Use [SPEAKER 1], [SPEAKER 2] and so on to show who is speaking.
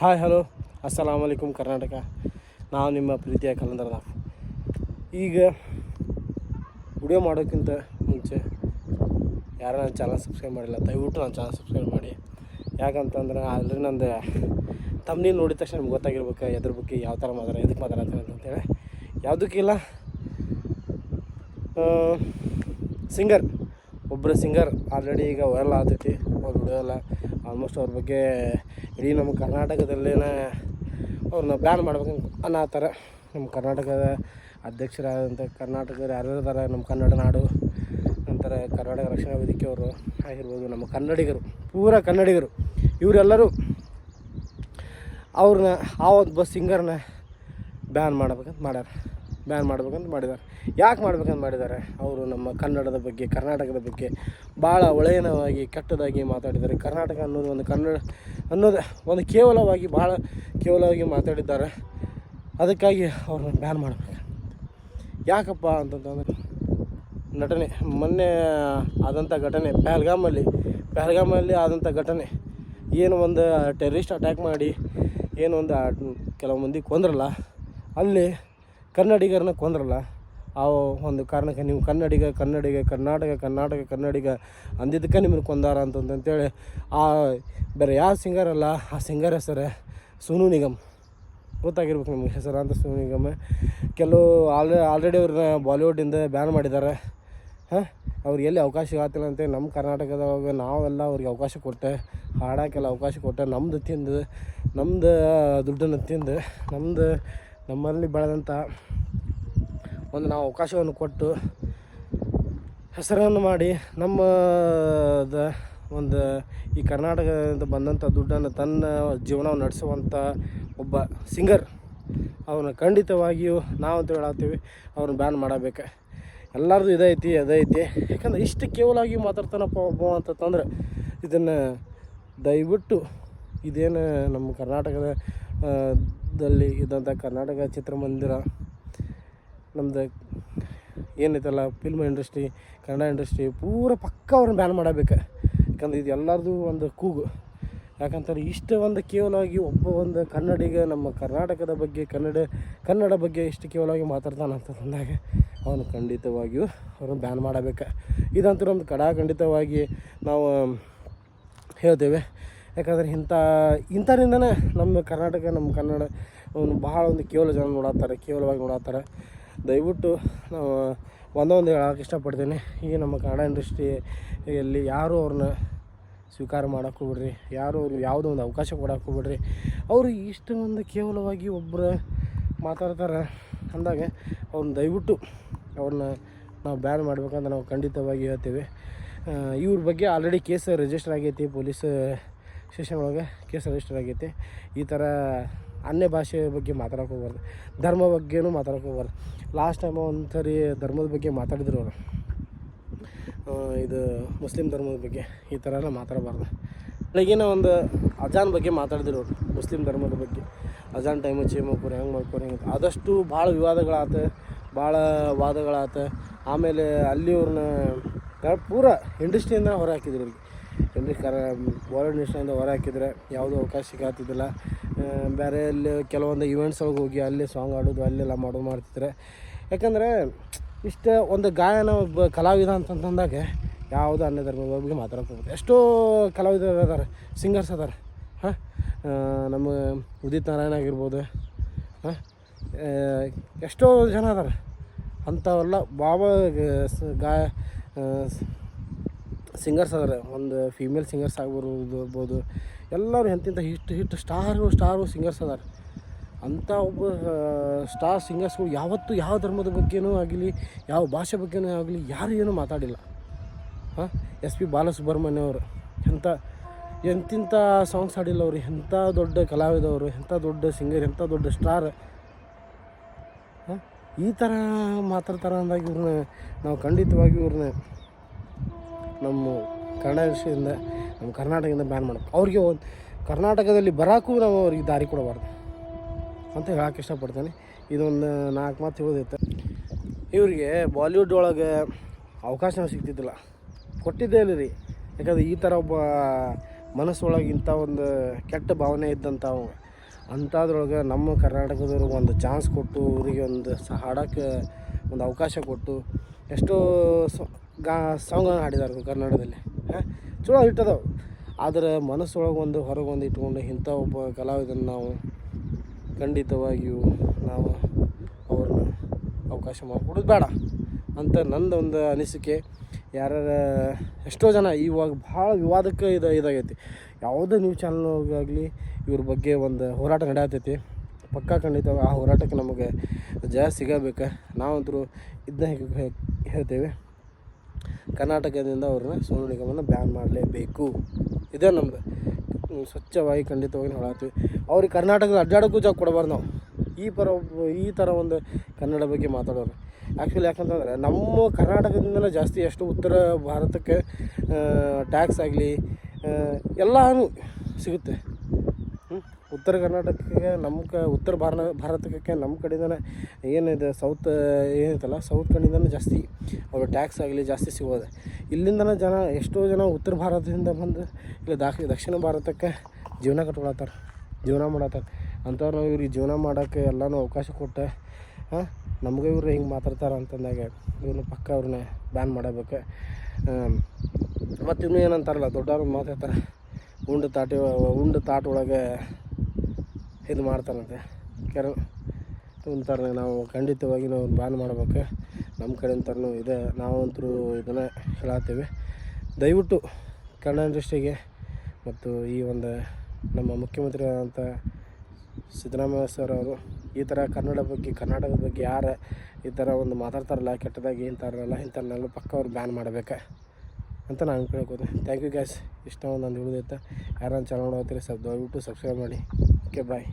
[SPEAKER 1] Hi hello ಅಸ್ಸಲಾಮ್ ಅಲೈಕುಮ್ ಕರ್ನಾಟಕ ನಾವು ನಿಮ್ಮ ಪ್ರೀತಿಯ ಕಲಂದರದಾವ್ ಈಗ ವಿಡಿಯೋ ಮಾಡೋಕ್ಕಿಂತ ಮುಂಚೆ ಯಾರು ನನ್ನ ಚಾನಲ್ ಸಬ್ಸ್ಕ್ರೈಬ್ ಮಾಡಿಲ್ಲ, ದಯವಿಟ್ಟು ನನ್ನ ಚಾನಲ್ ಸಬ್ಸ್ಕ್ರೈಬ್ ಮಾಡಿ. ಯಾಕಂತಂದ್ರೆ ಅಲ್ಲಿ ನಂದು ತಮ್ಮನಿ ನೋಡಿದ ತಕ್ಷಣ ನಿಮ್ಗೆ ಗೊತ್ತಾಗಿರ್ಬೇಕು ಎದ್ರ ಬಗ್ಗೆ ಯಾವ ಥರ ಮಾತಾಡ ಎದಕ್ಕೆ ಮಾತಾಡ್ತಾರೆ ಅಂತೇಳಿ ಯಾವುದಕ್ಕಿಲ್ಲ ಸಿಂಗರ್ ಒಬ್ಬರು ಸಿಂಗರ್ ಆಲ್ರೆಡಿ ಈಗ ವೈರಲ್ ಆಗ್ತೈತಿ ಅವ್ರ ವಿಡಿಯೋ ಎಲ್ಲ ಆಲ್ಮೋಸ್ಟ್ ಅವ್ರ ಬಗ್ಗೆ ಇಡೀ ನಮ್ಮ ಕರ್ನಾಟಕದಲ್ಲಿನ ಅವ್ರನ್ನ ಬ್ಯಾನ್ ಮಾಡ್ಬೇಕು ಅನ್ನೋ ಥರ ನಮ್ಮ ಕರ್ನಾಟಕದ ಅಧ್ಯಕ್ಷರಾದಂಥ ಕರ್ನಾಟಕದ ಯಾರು ಇದ್ದಾರೆ ನಮ್ಮ ಕನ್ನಡ ನಾಡು ನಂತರ ಕರ್ನಾಟಕ ರಕ್ಷಣಾ ವೇದಿಕೆಯವರು ಆಗಿರ್ಬೋದು, ನಮ್ಮ ಕನ್ನಡಿಗರು, ಪೂರ ಕನ್ನಡಿಗರು, ಇವರೆಲ್ಲರೂ ಅವ್ರನ್ನ ಆ ಒಬ್ಬ ಸಿಂಗರ್ನ ಬ್ಯಾನ್ ಮಾಡ್ಬೇಕಂತ ಮಾಡ್ಯಾರ. ಬ್ಯಾನ್ ಮಾಡ್ಬೇಕಂತ ಮಾಡಿದ್ದಾರೆ. ಯಾಕೆ ಮಾಡ್ಬೇಕಂತ ಮಾಡಿದ್ದಾರೆ? ಅವರು ನಮ್ಮ ಕನ್ನಡದ ಬಗ್ಗೆ, ಕರ್ನಾಟಕದ ಬಗ್ಗೆ ಭಾಳ ಒಳೆಯನವಾಗಿ ಕೆಟ್ಟದಾಗಿ ಮಾತಾಡಿದ್ದಾರೆ. ಕರ್ನಾಟಕ ಅನ್ನೋದು ಒಂದು ಕನ್ನಡ ಅನ್ನೋದು ಒಂದು ಕೇವಲವಾಗಿ ಭಾಳ ಕೇವಲವಾಗಿ ಮಾತಾಡಿದ್ದಾರೆ. ಅದಕ್ಕಾಗಿ ಅವ್ರನ್ನ ಬ್ಯಾನ್ ಮಾಡಬೇಕು. ಯಾಕಪ್ಪ ಅಂತಂತಂದ್ರೆ ನಟನೆ, ಮೊನ್ನೆ ಆದಂಥ ಘಟನೆ ಪಹಲ್ಗಾಮಲ್ಲಿ ಪಹಲ್ಗಾಮಲ್ಲಿ ಆದಂಥ ಘಟನೆ. ಏನು ಒಂದು ಟೆರರಿಸ್ಟ್ ಅಟ್ಯಾಕ್ ಮಾಡಿ, ಏನು ಒಂದು ಕೆಲವು ಮಂದಿ ಕೊಂದ್ರಲ್ಲ, ಅಲ್ಲಿ ಕನ್ನಡಿಗರನ್ನ ಕೊಂದ್ರಲ್ಲ, ಆ ಒಂದು ಕಾರಣಕ್ಕೆ ನೀವು ಕನ್ನಡಿಗ ಕನ್ನಡಿಗ, ಕರ್ನಾಟಕ ಕರ್ನಾಟಕ, ಕನ್ನಡಿಗ ಅಂದಿದ್ದಕ್ಕೆ ನಿಮ್ಮನ್ನು ಕೊಂದಾರ ಅಂತಂತೇಳಿ ಆ, ಬೇರೆ ಯಾವ ಸಿಂಗರ್ ಅಲ್ಲ, ಆ ಸಿಂಗರ್ ಹೆಸರು ಸೋನು ನಿಗಮ್. ಗೊತ್ತಾಗಿರ್ಬೇಕು ನಿಮ್ಗೆ ಹೆಸರು ಅಂತ ಸೋನು ನಿಗಮ್. ಕೆಲವು ಆಲ್ರೆ ಆಲ್ರೆಡಿ ಅವ್ರನ್ನ ಬಾಲಿವುಡಿಂದ ಬ್ಯಾನ್ ಮಾಡಿದ್ದಾರೆ. ಹಾಂ? ಅವ್ರಿಗೆ ಎಲ್ಲಿ ಅವಕಾಶ ಆಗ್ತಿಲ್ಲ ಅಂತ ನಮ್ಮ ಕರ್ನಾಟಕದಾಗ ನಾವೆಲ್ಲ ಅವ್ರಿಗೆ ಅವಕಾಶ ಕೊಟ್ಟೆ, ಹಾಡೋಕ್ಕೆಲ್ಲ ಅವಕಾಶ ಕೊಟ್ಟೆ. ನಮ್ಮದು ತಿಂದು ನಮ್ಮದು ದುಡ್ಡನ್ನು ತಿಂದು ನಮ್ಮದು ನಮ್ಮಲ್ಲಿ ಬೆಳೆದಂಥ ಒಂದು ನಾವು ಅವಕಾಶವನ್ನು ಕೊಟ್ಟು ಹೆಸರನ್ನು ಮಾಡಿ ನಮ್ಮ ಒಂದು ಈ ಕರ್ನಾಟಕದಿಂದ ಬಂದಂಥ ದುಡ್ಡನ್ನು ತನ್ನ ಜೀವನವನ್ನು ನಡೆಸುವಂಥ ಒಬ್ಬ ಸಿಂಗರ್, ಅವನು ಖಂಡಿತವಾಗಿಯೂ ನಾವು ಅಂತ ಹೇಳತ್ತೀವಿ, ಅವ್ರನ್ನ ಬ್ಯಾನ್ ಮಾಡಬೇಕು. ಎಲ್ಲರದು ಇದೈತಿ, ಅದೈತಿ. ಯಾಕಂದ್ರೆ ಇಷ್ಟು ಕೇವಲವಾಗಿ ಮಾತಾಡ್ತಾನಪ್ಪ ಒಬ್ಬ ಅಂತಂದ್ರೆ ಇದನ್ನು ದಯವಿಟ್ಟು ಇದೇನು ನಮ್ಮ ಕರ್ನಾಟಕದ ದಲ್ಲಿ ಇದ್ದಂಥ ಕರ್ನಾಟಕ ಚಿತ್ರಮಂದಿರ, ನಮ್ದು ಏನೈತಲ್ಲ ಫಿಲ್ಮ್ ಇಂಡಸ್ಟ್ರಿ ಕನ್ನಡ ಇಂಡಸ್ಟ್ರಿ ಪೂರ ಪಕ್ಕ ಅವ್ರನ್ನ ಬ್ಯಾನ್ ಮಾಡಬೇಕು. ಯಾಕಂದ್ರೆ ಇದು ಎಲ್ಲರದು ಒಂದು ಕೂಗು. ಯಾಕಂತಾರೆ ಇಷ್ಟು ಒಂದು ಕೇವಲವಾಗಿ ಒಬ್ಬ ಒಂದು ಕನ್ನಡಿಗ ನಮ್ಮ ಕರ್ನಾಟಕದ ಬಗ್ಗೆ, ಕನ್ನಡ ಕನ್ನಡ ಬಗ್ಗೆ ಇಷ್ಟು ಕೇವಲವಾಗಿ ಮಾತಾಡ್ತಾನೆ ಅಂತ ಅವನು ಖಂಡಿತವಾಗಿಯೂ ಅವ್ರನ್ನ ಬ್ಯಾನ್ ಮಾಡಬೇಕು. ಇದಂತೂ ನಮ್ದು ಕಡಾಖಂಡಿತವಾಗಿ ನಾವು ಹೇಳ್ತೇವೆ. ಯಾಕಂದ್ರೆ ಇಂಥ, ಇಂಥರಿಂದನೇ ನಮ್ಮ ಕರ್ನಾಟಕ, ನಮ್ಮ ಕನ್ನಡ ಒಂದು ಬಹಳ ಒಂದು ಕೇವಲ ಜನ ನೋಡತ್ತಾರೆ, ಕೇವಲವಾಗಿ ನೋಡತ್ತಾರೆ. ದಯವಿಟ್ಟು ನಾವು ಒಂದೊಂದು ಹೇಳೋಕೆ ಇಷ್ಟಪಡ್ತೀನಿ. ಈಗ ನಮ್ಮ ಕನ್ನಡ ಇಂಡಸ್ಟ್ರಿಯಲ್ಲಿ ಯಾರು ಅವ್ರನ್ನ ಸ್ವೀಕಾರ ಮಾಡೋಕೆ ಹೋಗ್ಬಿಡ್ರಿ. ಯಾರು ಅವ್ರಿಗೆ ಯಾವುದೋ ಒಂದು ಅವಕಾಶ ಕೊಡೋಕ್ಕೂ ಬಿಡ್ರಿ ಅವರು ಇಷ್ಟು ಒಂದು ಕೇವಲವಾಗಿ ಒಬ್ಬರು ಮಾತಾಡ್ತಾರೆ ಅಂದಾಗ ಅವ್ರನ್ನ ದಯವಿಟ್ಟು ಅವ್ರನ್ನ ನಾವು ಬ್ಯಾನ್ ಮಾಡ್ಬೇಕಂತ ನಾವು ಖಂಡಿತವಾಗಿ ಹೇಳ್ತೀವಿ. ಇವ್ರ ಬಗ್ಗೆ ಆಲ್ರೆಡಿ ಕೇಸ್ ರಿಜಿಸ್ಟರ್ ಆಗೈತಿ ಪೊಲೀಸ್ ಸ್ಟೇಷನ್ ಒಳಗೆ ಕೇಸ್ ರಿಜಿಸ್ಟರ್ ಆಗೈತಿ ಈ ಥರ ಅನ್ಯ ಭಾಷೆ ಬಗ್ಗೆ ಮಾತಾಡೋಕೆ ಹೋಗ್ಬಾರ್ದು. ಧರ್ಮ ಬಗ್ಗೆನೂ ಮಾತಾಡೋಕೆ ಹೋಗ್ಬಾರ್ದು. ಲಾಸ್ಟ್ ಟೈಮ್ ಒಂದು ಸರಿ ಧರ್ಮದ ಬಗ್ಗೆ ಮಾತಾಡಿದ್ರು ಅವರು. ಇದು ಮುಸ್ಲಿಂ ಧರ್ಮದ ಬಗ್ಗೆ ಈ ಥರ ಎಲ್ಲ ಮಾತಾಡಬಾರ್ದು. ಬೆಳಗಿನ ಒಂದು ಅಜಾನ್ ಬಗ್ಗೆ ಮಾತಾಡಿದ್ರು ಅವರು, ಮುಸ್ಲಿಂ ಧರ್ಮದ ಬಗ್ಗೆ. ಅಜಾನ್ ಟೈಮು ಚೇಮ್ ಮಾಡ್ಕೊರಿ ಹೆಂಗೆ ಮಾಡ್ಕೊರಿ, ಹೆಂಗೆ ಆದಷ್ಟು ಭಾಳ ವಿವಾದಗಳಾತ, ಭಾಳ ವಾದಗಳಾತ. ಆಮೇಲೆ ಅಲ್ಲಿ ಅವ್ರನ್ನ ಪೂರ ಇಂಡಸ್ಟ್ರಿಯಿಂದ ಹೊರ ಹಾಕಿದ್ರು ಅವ್ರಿಗೆ ಇಂಡ್ರಿ ಕರ ಇಂಡಸ್ಟ್ರಿಯಿಂದ ಹೊರ ಹಾಕಿದ್ರೆ ಯಾವುದೂ ಅವಕಾಶ ಸಿಗಾತಿದ್ದಿಲ್ಲ ಬೇರೆ ಅಲ್ಲಿ ಕೆಲವೊಂದು ಇವೆಂಟ್ಸ್ ಒಳಗೆ ಹೋಗಿ ಅಲ್ಲಿ ಸಾಂಗ್ ಆಡೋದು ಅಲ್ಲೆಲ್ಲ ಮಾಡೋದು ಮಾಡ್ತಿದ್ರೆ. ಯಾಕಂದರೆ ಇಷ್ಟು ಒಂದು ಗಾಯನ ಒಬ್ಬ ಕಲಾವಿದ ಅಂತಂತಂದಾಗ ಯಾವುದು ಅನ್ಯ ಧರ್ಮದ ಬಗ್ಗೆ ಮಾತಾಡ್ಕೋಬೋದು ಎಷ್ಟೋ ಕಲಾವಿದರು ಅದಾರೆ ಸಿಂಗರ್ಸ್ ಅದಾರೆ ಹಾಂ? ನಮ್ಮ ಉದಿತ್ ನಾರಾಯಣ ಆಗಿರ್ಬೋದು. ಹಾಂ? ಎಷ್ಟೋ ಜನ ಅದಾರೆ ಅಂಥವೆಲ್ಲ ಬಾಬಾ ಗಾಯ ಸಿಂಗರ್ಸ್ ಅದಾರೆ ಒಂದು ಫೀಮೇಲ್ ಸಿಂಗರ್ಸ್ ಆಗಿರ್ಬೋದು ಎಲ್ಲರೂ ಎಂತಿಂಥ hit hit star star singers ಅದಾರೆ. ಅಂಥ ಒಬ್ಬ ಸ್ಟಾರ್ ಸಿಂಗರ್ಸ್ಗಳು ಯಾವತ್ತೂ ಯಾವ ಧರ್ಮದ ಬಗ್ಗೆನೂ ಆಗಲಿ, ಯಾವ ಭಾಷೆ ಬಗ್ಗೆನೂ ಆಗಲಿ ಯಾರು ಏನೂ ಮಾತಾಡಿಲ್ಲ. ಹಾಂ? ಎಸ್ ಪಿ ಬಾಲಸುಬ್ರಹ್ಮಣ್ಯ ಅವರು. ಎಂಥ ಎಂತಿಂಥ ಸಾಂಗ್ಸ್ ಹಾಡಿಲ್ಲ ಅವರು ಎಂಥ ದೊಡ್ಡ ಕಲಾವಿದವರು, ಎಂಥ ದೊಡ್ಡ ಸಿಂಗರ್ ಎಂಥ ದೊಡ್ಡ ಸ್ಟಾರ್ ಈ ಥರ ಮಾತಾಡ್ತಾರೆ ಅಂದಾಗ ಇವ್ರನ್ನ ನಾವು ಖಂಡಿತವಾಗಿ ಇವ್ರನ್ನ ನಮ್ಮ ಕನ್ನಡ ವಿಷಯದಿಂದ, ನಮ್ಮ ಕರ್ನಾಟಕದಿಂದ ಬ್ಯಾನ್ ಮಾಡಬೇಕು. ಅವ್ರಿಗೆ ಒಂದು ಕರ್ನಾಟಕದಲ್ಲಿ ಬರೋಕ್ಕೂ ನಾವು ಅವ್ರಿಗೆ ದಾರಿ ಕೊಡಬಾರ್ದು ಅಂತ ಹೇಳಕ್ಕೆ ಇಷ್ಟಪಡ್ತೇನೆ. ಇದೊಂದು ನಾಲ್ಕು ಮಾತು ಹೇಳೋದಿತ್ತು ಇವರಿಗೆ ಬಾಲಿವುಡ್ ಒಳಗೆ ಅವಕಾಶ ಸಿಗ್ತಿದ್ದಿಲ್ಲ. ಕೊಟ್ಟಿದ್ದೇ ಇಲ್ಲ ರೀ. ಯಾಕಂದ್ರೆ ಈ ಥರ ಒಬ್ಬ ಮನಸ್ಸೊಳಗೆ ಇಂಥ ಒಂದು ಕೆಟ್ಟ ಭಾವನೆ ಇದ್ದಂಥ ಅಂಥದ್ರೊಳಗೆ ನಮ್ಮ ಕರ್ನಾಟಕದವ್ರಿಗೆ ಒಂದು ಚಾನ್ಸ್ ಕೊಟ್ಟು, ಅವರಿಗೆ ಒಂದು ಸಹ ಹಾಡೋಕ್ಕೆ ಒಂದು ಅವಕಾಶ ಕೊಟ್ಟು ಎಷ್ಟೋ ಗಾ ಸಾಂಗ್ಗಳನ್ನ ಹಾಡಿದಾರೆ ಕನ್ನಡದಲ್ಲಿ ಹಾಂ? ಚಲೋ ಇಟ್ಟದವು ಆದರೆ ಮನಸ್ಸೊಳಗೆ ಒಂದು, ಹೊರಗೆ ಒಂದು ಇಟ್ಕೊಂಡು ಇಂಥ ಒಬ್ಬ ಕಲಾವಿದನ ನಾವು ಖಂಡಿತವಾಗಿಯೂ ನಾವು ಅವ್ರನ್ನ ಅವಕಾಶ ಮಾಡಿಕೊಡೋದು ಬೇಡ ಅಂತ ನಂದು ಒಂದು ಅನಿಸಿಕೆ. ಯಾರ ಎಷ್ಟೋ ಜನ ಇವಾಗ ಭಾಳ ವಿವಾದಕ್ಕೆ ಇದು ಇದಾಗೈತಿ. ಯಾವುದೇ ನ್ಯೂಸ್ ಚಾನಲ್ಗಾಗಲಿ ಇವ್ರ ಬಗ್ಗೆ ಒಂದು ಹೋರಾಟ ನಡೆಯತೈತಿ. ಪಕ್ಕಾ ಖಂಡಿತ ಆ ಹೋರಾಟಕ್ಕೆ ನಮಗೆ ಜಯ ಸಿಗಬೇಕು. ನಾವಂತರೂ ಇದನ್ನ ಹೇಳ್ತೇವೆ. ಕರ್ನಾಟಕದಿಂದ ಅವ್ರನ್ನ ಸೋನು ನಿಗಮನ ಬ್ಯಾನ್ ಮಾಡಲೇಬೇಕು. ಇದೇ ನಮ್ದು. ಸ್ವಚ್ಛವಾಗಿ ಖಂಡಿತವಾಗಿ ಹೇಳತ್ತೀವಿ ಅವ್ರಿಗೆ ಕರ್ನಾಟಕದ ಅಡ್ಡಾಡೋಕ್ಕೂ ಜಾಗ ಕೊಡಬಾರ್ದು ನಾವು. ಈ ಪರ, ಈ ಥರ ಒಂದು ಕನ್ನಡ ಬಗ್ಗೆ ಮಾತಾಡೋರು. ಆ್ಯಕ್ಚುಲಿ ಯಾಕಂತಂದರೆ ನಮ್ಮ ಕರ್ನಾಟಕದಿಂದಲೇ ಜಾಸ್ತಿ ಎಷ್ಟು ಉತ್ತರ ಭಾರತಕ್ಕೆ ಟ್ಯಾಕ್ಸ್ ಆಗಲಿ ಎಲ್ಲನೂ ಸಿಗುತ್ತೆ? ಉತ್ತರ ಕರ್ನಾಟಕಕ್ಕೆ ನಮ್ಮ ಉತ್ತರ ಭಾರ ಭಾರತಕ್ಕೆ ನಮ್ಮ ಕಡೆಯಿಂದನೇ ಏನಿದೆ, ಸೌತ್ ಏನೈತಲ್ಲ ಸೌತ್ ಕಡೆಯಿಂದನೇ ಜಾಸ್ತಿ ಅವ್ರ ಟ್ಯಾಕ್ಸ್ ಆಗಲಿ ಜಾಸ್ತಿ ಸಿಗೋದು. ಇಲ್ಲಿಂದನೇ ಜನ ಎಷ್ಟೋ ಜನ ಉತ್ತರ ಭಾರತದಿಂದ ಬಂದು ಇಲ್ಲಿ ದಾಖಲೆ ದಕ್ಷಿಣ ಭಾರತಕ್ಕೆ ಜೀವನ ಕಟ್ಕೊಳತ್ತಾರ, ಜೀವನ ಮಾಡತ್ತಾರ. ಅಂಥವ್ರು ನಾವು ಇವ್ರಿಗೆ ಜೀವನ ಮಾಡೋಕ್ಕೆ ಎಲ್ಲನೂ ಅವಕಾಶ ಕೊಟ್ಟೆ. ಹಾಂ, ನಮಗೆ ಇವ್ರು ಹಿಂಗೆ ಮಾತಾಡ್ತಾರೆ ಅಂತಂದಾಗ ಇವ್ರನ್ನ ಪಕ್ಕ ಅವ್ರನ್ನ ಬ್ಯಾನ್ ಮಾಡಬೇಕು. ಮತ್ತು ಇನ್ನೂ ಏನಂತಾರಲ್ಲ, ದೊಡ್ಡವ್ರು ಮಾತಾಡ್ತಾರೆ, ಉಂಡು ತಾಟಿ, ಉಂಡು ತಾಟ ಒಳಗೆ ಇದು ಮಾಡ್ತಾರಂತೆ. ಕೆರ ಒಂಥರ ನಾವು ಖಂಡಿತವಾಗಿ ನಾವು ಬ್ಯಾನ್ ಮಾಡ್ಬೇಕು. ನಮ್ಮ ಕಡೆಯಿಂದನೂ ಇದೆ. ನಾವಂತರೂ ಇದನ್ನು ಹೇಳತ್ತೀವಿ. ದಯವಿಟ್ಟು ಕನ್ನಡ ಇಂಡಸ್ಟ್ರಿಗೆ ಮತ್ತು ಈ ಒಂದು ನಮ್ಮ ಮುಖ್ಯಮಂತ್ರಿ ಆದಂಥ ಸಿದ್ದರಾಮಯ್ಯ ಸರ್ ಅವರು ಈ ಥರ ಕನ್ನಡ ಬಗ್ಗೆ, ಕರ್ನಾಟಕದ ಬಗ್ಗೆ ಯಾರು ಈ ಥರ ಒಂದು ಮಾತಾಡ್ತಾರಲ್ಲ, ಕೆಟ್ಟದಾಗಿ ಇಂಥವ್ರಲ್ಲ ಇಂಥವ್ರನ್ನೆಲ್ಲ ಪಕ್ಕ ಅವ್ರು ಬ್ಯಾನ್ ಮಾಡಬೇಕಾ ಅಂತ ನಾನು ಕೇಳ್ಕೊತೆ ಥ್ಯಾಂಕ್ ಯು ಗ್ಯಾಸ್ ಇಷ್ಟ ಒಂದು ನಂದು ಉಳಿದೈತೆ. ಯಾರು ಚಾನಲ್ ನೋಡತ್ತೀರಿ ಸ್ವಲ್ಪ ದಯವಿಟ್ಟು ಸಬ್ಸ್ಕ್ರೈಬ್ ಮಾಡಿ. Okay bye